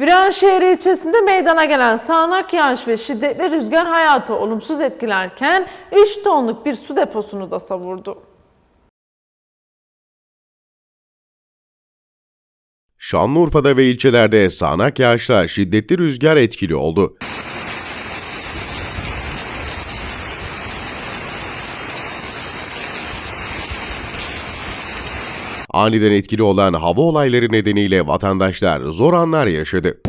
Viranşehir ilçesinde meydana gelen sağanak yağış ve şiddetli rüzgar hayatı olumsuz etkilerken 3 tonluk bir su deposunu da savurdu. Şanlıurfa'da ve ilçelerde sağanak yağışla şiddetli rüzgar etkili oldu. Aniden etkili olan hava olayları nedeniyle vatandaşlar zor anlar yaşadı.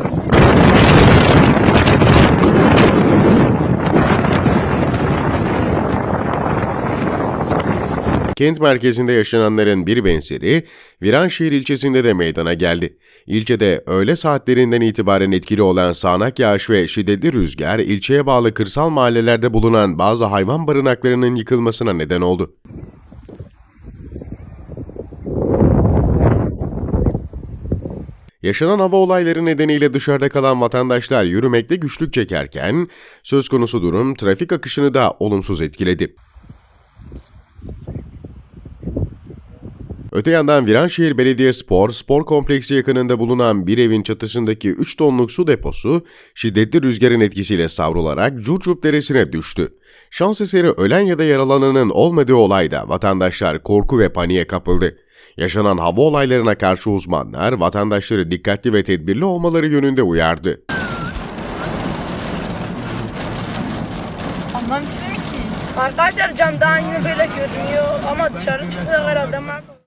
Kent merkezinde yaşananların bir benzeri Viranşehir ilçesinde de meydana geldi. İlçede öğle saatlerinden itibaren etkili olan sağanak yağış ve şiddetli rüzgar ilçeye bağlı kırsal mahallelerde bulunan bazı hayvan barınaklarının yıkılmasına neden oldu. Yaşanan hava olayları nedeniyle dışarıda kalan vatandaşlar yürümekte güçlük çekerken söz konusu durum trafik akışını da olumsuz etkiledi. Öte yandan Viranşehir Belediyespor, spor kompleksi yakınında bulunan bir evin çatısındaki 3 tonluk su deposu şiddetli rüzgarın etkisiyle savrularak Curcup Deresi'ne düştü. Şans eseri ölen ya da yaralananın olmadığı olayda vatandaşlar korku ve paniğe kapıldı. Yaşanan hava olaylarına karşı uzmanlar vatandaşları dikkatli ve tedbirli olmaları yönünde uyardı. Anlamışsın ki. Arkadaşlar camdan yine böyle görünüyor ama dışarı çıksak herhalde mahvolur.